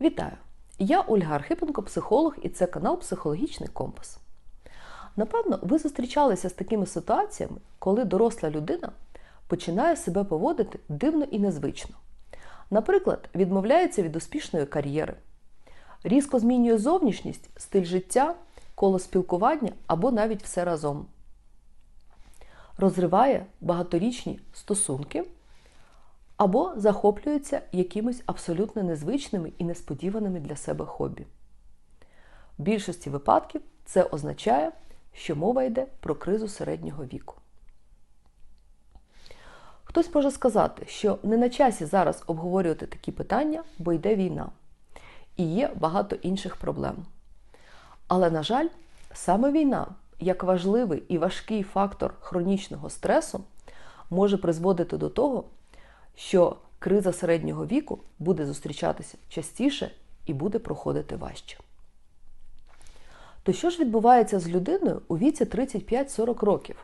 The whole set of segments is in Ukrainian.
Вітаю! Я Ольга Архипенко, психолог, і це канал Психологічний Компас. Напевно, ви зустрічалися з такими ситуаціями, коли доросла людина починає себе поводити дивно і незвично. Наприклад, відмовляється від успішної кар'єри, різко змінює зовнішність, стиль життя, коло спілкування або навіть все разом. Розриває багаторічні стосунки або захоплюється якимись абсолютно незвичними і несподіваними для себе хобі. В більшості випадків це означає, що мова йде про кризу середнього віку. Хтось може сказати, що не на часі зараз обговорювати такі питання, бо йде війна, і є багато інших проблем. Але, на жаль, саме війна, як важливий і важкий фактор хронічного стресу, може призводити до того, що криза середнього віку буде зустрічатися частіше і буде проходити важче. То що ж відбувається з людиною у віці 35-40 років?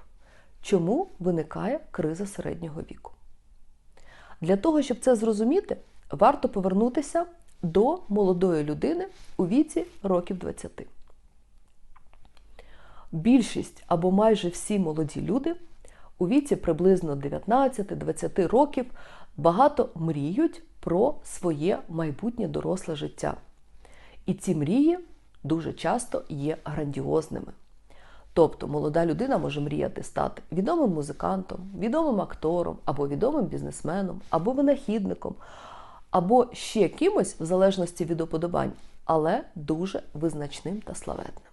Чому виникає криза середнього віку? Для того, щоб це зрозуміти, варто повернутися до молодої людини у віці років 20. Більшість або майже всі молоді люди у віці приблизно 19-20 років багато мріють про своє майбутнє доросле життя. І ці мрії дуже часто є грандіозними. Тобто молода людина може мріяти стати відомим музикантом, відомим актором, або відомим бізнесменом, або винахідником, або ще кимось, в залежності від уподобань, але дуже визначним та славетним.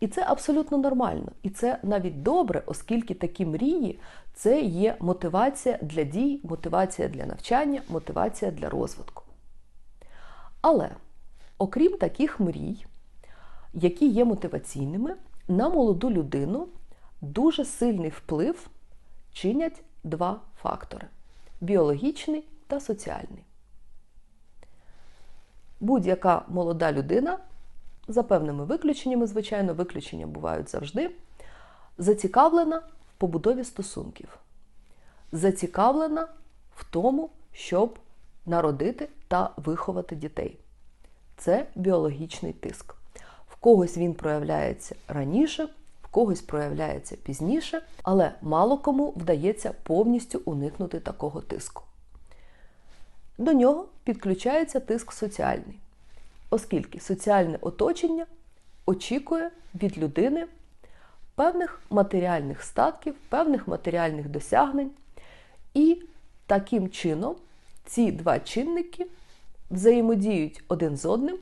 І це абсолютно нормально. І це навіть добре, оскільки такі мрії це є мотивація для дій, мотивація для навчання, мотивація для розвитку. Але, окрім таких мрій, які є мотиваційними, на молоду людину дуже сильний вплив чинять два фактори біологічний та соціальний. Будь-яка молода людина за певними виключеннями, звичайно, виключення бувають завжди, зацікавлена в побудові стосунків, зацікавлена в тому, щоб народити та виховати дітей. Це біологічний тиск. В когось він проявляється раніше, в когось проявляється пізніше, але мало кому вдається повністю уникнути такого тиску. До нього підключається тиск соціальний оскільки соціальне оточення очікує від людини певних матеріальних статків, певних матеріальних досягнень. І таким чином ці два чинники взаємодіють один з одним,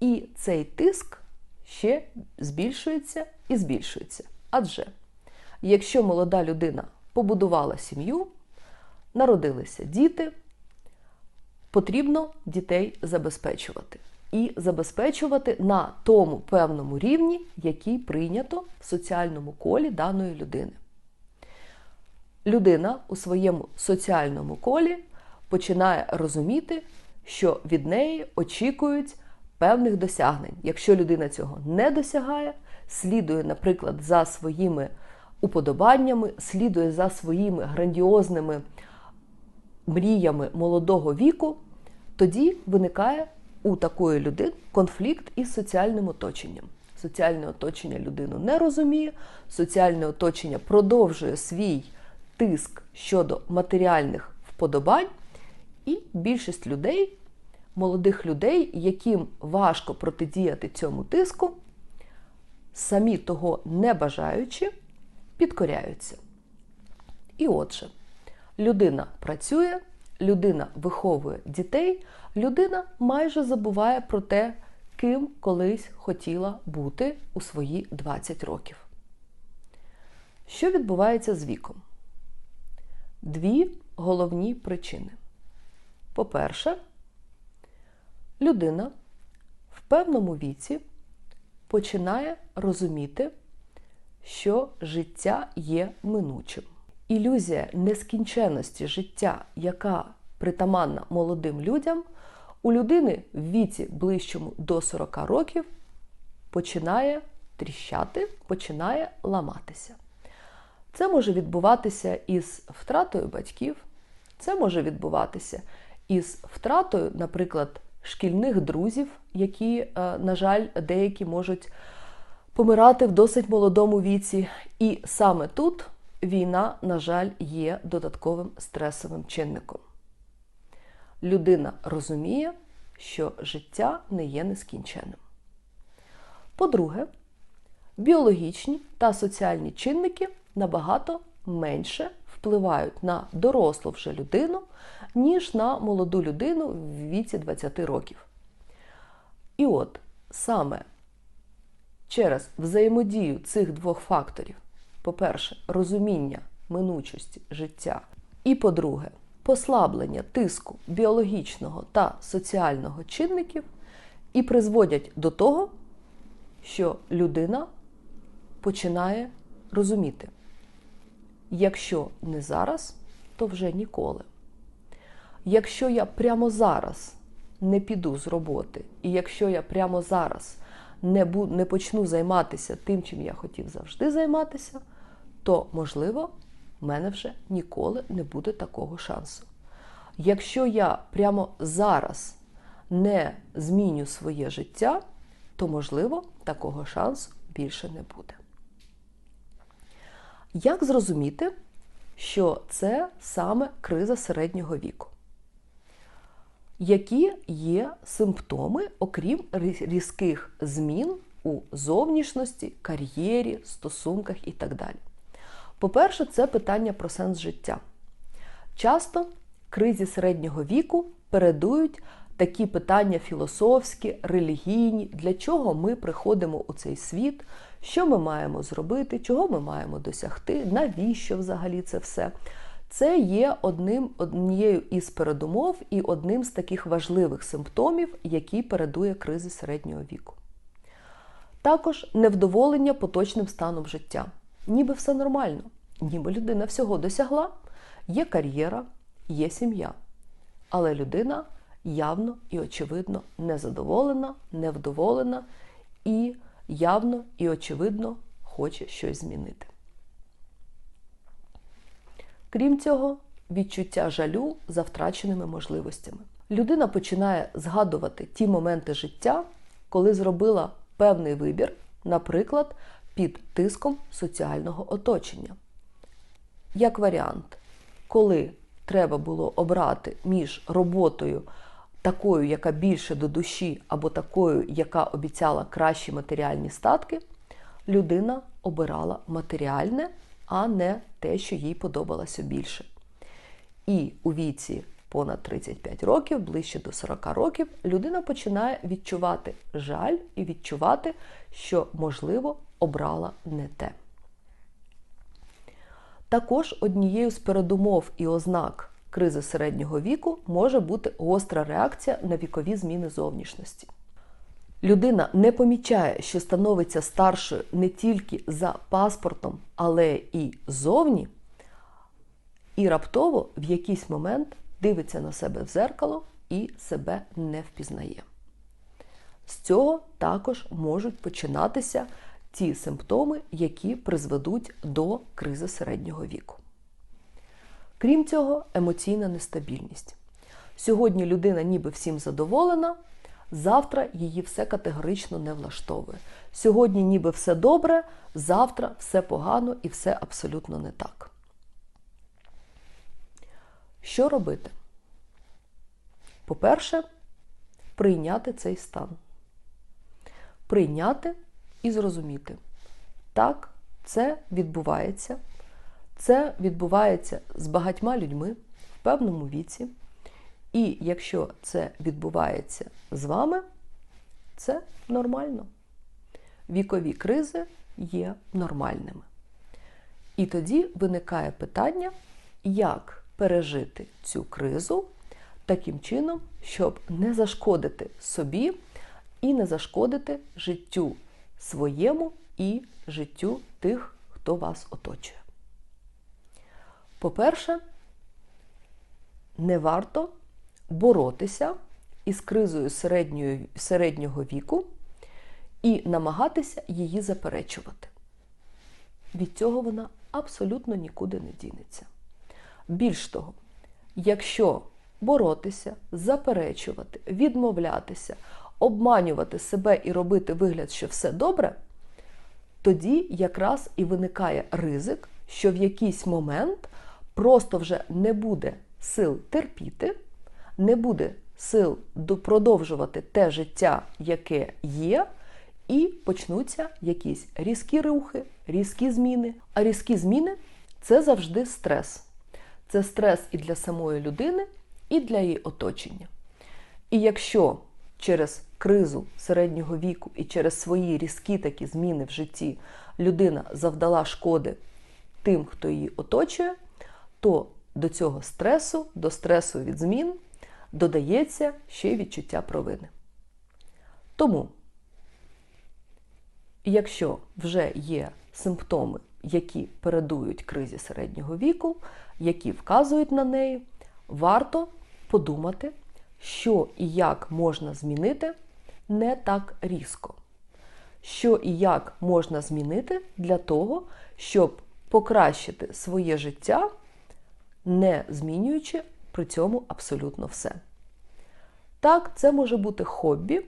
і цей тиск ще збільшується і збільшується. Адже якщо молода людина побудувала сім'ю, народилися діти, потрібно дітей забезпечувати і забезпечувати на тому певному рівні, який прийнято в соціальному колі даної людини. Людина у своєму соціальному колі починає розуміти, що від неї очікують певних досягнень. Якщо людина цього не досягає, слідує, наприклад, за своїми уподобаннями, слідує за своїми грандіозними мріями молодого віку, тоді виникає у такої людини конфлікт із соціальним оточенням. Соціальне оточення людину не розуміє, соціальне оточення продовжує свій тиск щодо матеріальних вподобань, і більшість людей, молодих людей, яким важко протидіяти цьому тиску, самі того не бажаючи, підкоряються. І отже, людина працює, людина виховує дітей, людина майже забуває про те, ким колись хотіла бути у свої 20 років. Що відбувається з віком? Дві головні причини. По-перше, людина в певному віці починає розуміти, що життя є минучим. Ілюзія нескінченності життя, яка притаманна молодим людям, у людини в віці ближчому до 40 років починає тріщати, починає ламатися. Це може відбуватися із втратою батьків, це може відбуватися із втратою, наприклад, шкільних друзів, які, е, на жаль, деякі можуть помирати в досить молодому віці. І саме тут війна, на жаль, є додатковим стресовим чинником. Людина розуміє, що життя не є нескінченним. По-друге, біологічні та соціальні чинники набагато менше впливають на дорослу вже людину, ніж на молоду людину в віці 20 років. І от саме через взаємодію цих двох факторів, по-перше, розуміння минучості життя, і по-друге, послаблення тиску біологічного та соціального чинників, і призводять до того, що людина починає розуміти, якщо не зараз, то вже ніколи. Якщо я прямо зараз не піду з роботи, і якщо я прямо зараз не, бу, не почну займатися тим, чим я хотів завжди займатися, то, можливо, в мене вже ніколи не буде такого шансу. Якщо я прямо зараз не зміню своє життя, то, можливо, такого шансу більше не буде. Як зрозуміти, що це саме криза середнього віку? Які є симптоми, окрім різких змін у зовнішності, кар'єрі, стосунках і так далі? По-перше, це питання про сенс життя. Часто кризі середнього віку передують такі питання філософські, релігійні, для чого ми приходимо у цей світ, що ми маємо зробити, чого ми маємо досягти, навіщо взагалі це все. Це є одним, однією із передумов і одним з таких важливих симптомів, які передує кризи середнього віку. Також невдоволення поточним станом життя. Ніби все нормально, ніби людина всього досягла, є кар'єра, є сім'я. Але людина явно і очевидно незадоволена, невдоволена і явно і очевидно хоче щось змінити. Крім цього, відчуття жалю за втраченими можливостями. Людина починає згадувати ті моменти життя, коли зробила певний вибір, наприклад, під тиском соціального оточення. Як варіант, коли треба було обрати між роботою такою, яка більше до душі, або такою, яка обіцяла кращі матеріальні статки, людина обирала матеріальне, а не те, що їй подобалося більше. І у віці понад 35 років, ближче до 40 років, людина починає відчувати жаль і відчувати, що, можливо, обрала не те. Також однією з передумов і ознак кризи середнього віку може бути гостра реакція на вікові зміни зовнішності. Людина не помічає, що становиться старшою не тільки за паспортом, але і зовні, і раптово в якийсь момент дивиться на себе в зеркало і себе не впізнає. З цього також можуть починатися ті симптоми, які призведуть до кризи середнього віку. Крім цього, емоційна нестабільність. Сьогодні людина ніби всім задоволена, завтра її все категорично не влаштовує. Сьогодні ніби все добре, завтра все погано і все абсолютно не так. Що робити? По-перше, прийняти цей стан. Прийняти і зрозуміти. Так, це відбувається. Це відбувається з багатьма людьми в певному віці. І якщо це відбувається з вами, це нормально. Вікові кризи є нормальними. І тоді виникає питання, як пережити цю кризу таким чином, щоб не зашкодити собі і не зашкодити життю своєму і життю тих, хто вас оточує. По-перше, не варто боротися із кризою середнього віку і намагатися її заперечувати. Від цього вона абсолютно нікуди не дінеться. Більш того, якщо боротися, заперечувати, відмовлятися, обманювати себе і робити вигляд, що все добре, тоді якраз і виникає ризик, що в якийсь момент просто вже не буде сил терпіти, не буде сил продовжувати те життя, яке є, і почнуться якісь різкі рухи, різкі зміни. А різкі зміни це завжди стрес. Це стрес і для самої людини, і для її оточення. І якщо через кризу середнього віку і через свої різкі такі зміни в житті людина завдала шкоди тим, хто її оточує, то до цього стресу, до стресу від змін додається ще й відчуття провини. Тому, якщо вже є симптоми, які передують кризі середнього віку, які вказують на неї, варто подумати, що і як можна змінити не так різко. Що і як можна змінити для того, щоб покращити своє життя, не змінюючи при цьому абсолютно все. Так, це може бути хобі,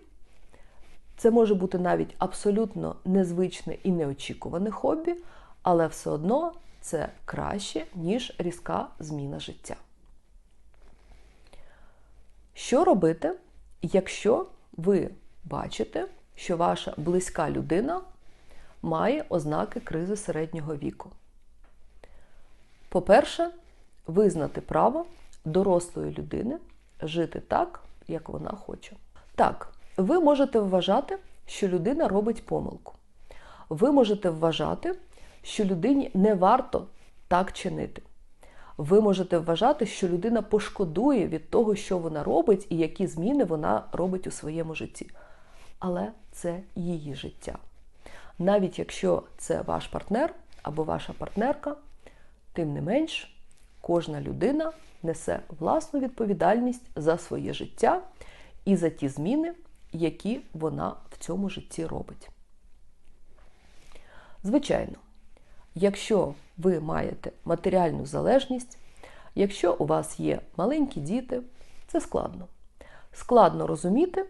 це може бути навіть абсолютно незвичне і неочікуване хобі, але все одно це краще, ніж різка зміна життя. Що робити, якщо ви бачите, що ваша близька людина має ознаки кризи середнього віку? По-перше, визнати право дорослої людини жити так, як вона хоче. Так, ви можете вважати, що людина робить помилку. Ви можете вважати, що людині не варто так чинити. Ви можете вважати, що людина пошкодує від того, що вона робить, і які зміни вона робить у своєму житті. Але це її життя. Навіть якщо це ваш партнер або ваша партнерка, тим не менш, кожна людина несе власну відповідальність за своє життя і за ті зміни, які вона в цьому житті робить. Звичайно, якщо ви маєте матеріальну залежність, якщо у вас є маленькі діти, це складно. Складно розуміти,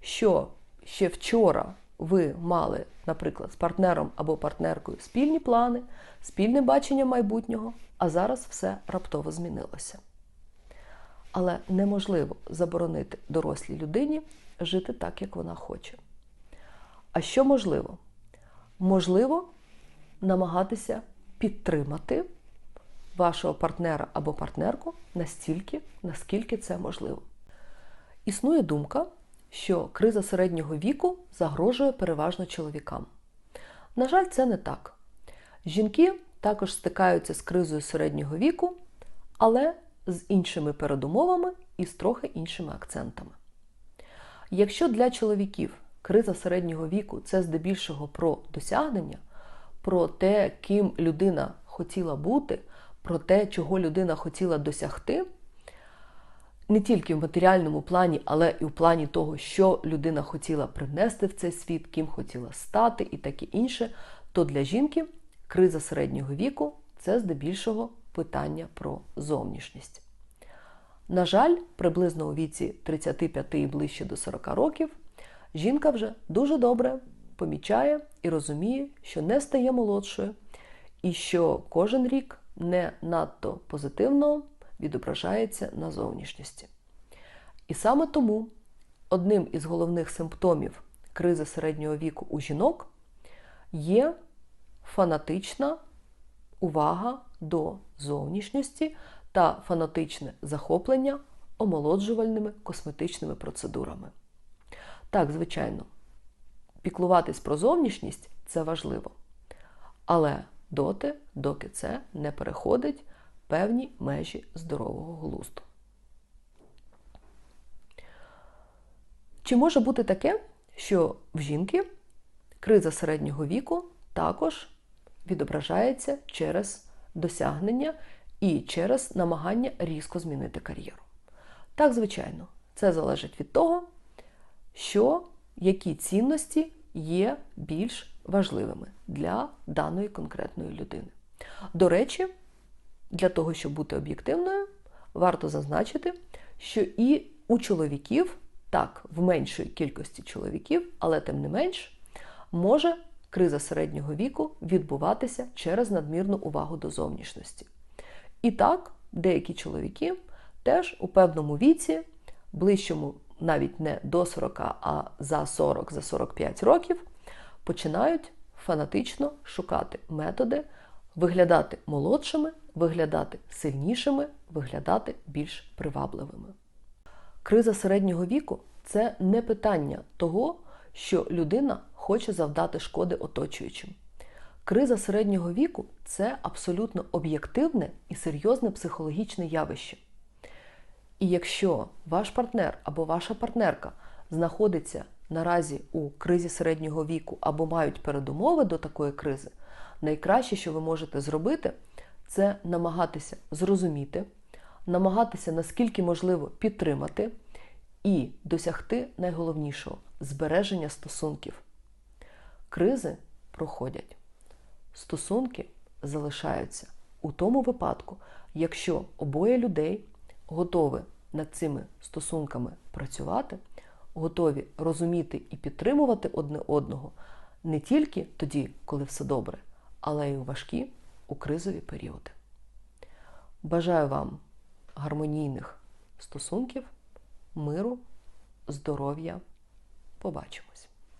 що ще вчора ви мали, наприклад, з партнером або партнеркою спільні плани, спільне бачення майбутнього, а зараз все раптово змінилося. Але неможливо заборонити дорослій людині жити так, як вона хоче. А що можливо? Можливо намагатися підтримати вашого партнера або партнерку настільки, наскільки це можливо. Існує думка, що криза середнього віку загрожує переважно чоловікам. На жаль, це не так. Жінки також стикаються з кризою середнього віку, але з іншими передумовами і з трохи іншими акцентами. Якщо для чоловіків криза середнього віку це здебільшого про досягнення, про те, ким людина хотіла бути, про те, чого людина хотіла досягти, не тільки в матеріальному плані, але і в плані того, що людина хотіла принести в цей світ, ким хотіла стати і таке інше, то для жінки криза середнього віку це здебільшого питання про зовнішність. На жаль, приблизно у віці 35 і ближче до 40 років жінка вже дуже добре помічає і розуміє, що не стає молодшою, і що кожен рік не надто позитивно відображається на зовнішності. І саме тому одним із головних симптомів кризи середнього віку у жінок є фанатична увага до зовнішності та фанатичне захоплення омолоджувальними косметичними процедурами. Так, звичайно, піклуватись про зовнішність це важливо. Але доти, доки це не переходить певні межі здорового глузду. Чи може бути таке, що в жінки криза середнього віку також відображається через досягнення і через намагання різко змінити кар'єру? Так, звичайно, це залежить від того, що які цінності є більш важливими для даної конкретної людини. До речі, для того, щоб бути об'єктивною, варто зазначити, що і у чоловіків, так, в меншої кількості чоловіків, але тим не менш, може криза середнього віку відбуватися через надмірну увагу до зовнішності. І так, деякі чоловіки теж у певному віці, ближчому навіть не до 40, а за 40, за 45 років, починають фанатично шукати методи, виглядати молодшими, виглядати сильнішими, виглядати більш привабливими. Криза середнього віку це не питання того, що людина хоче завдати шкоди оточуючим. Криза середнього віку це абсолютно об'єктивне і серйозне психологічне явище. І якщо ваш партнер або ваша партнерка знаходиться наразі у кризі середнього віку або мають передумови до такої кризи, найкраще, що ви можете зробити, це намагатися зрозуміти, намагатися наскільки можливо підтримати і досягти найголовнішого збереження стосунків. Кризи проходять. Стосунки залишаються у тому випадку, якщо обоє людей готові над цими стосунками працювати, готові розуміти і підтримувати одне одного не тільки тоді, коли все добре, але й у важкі, у кризові періоди. Бажаю вам гармонійних стосунків, миру, здоров'я. Побачимось!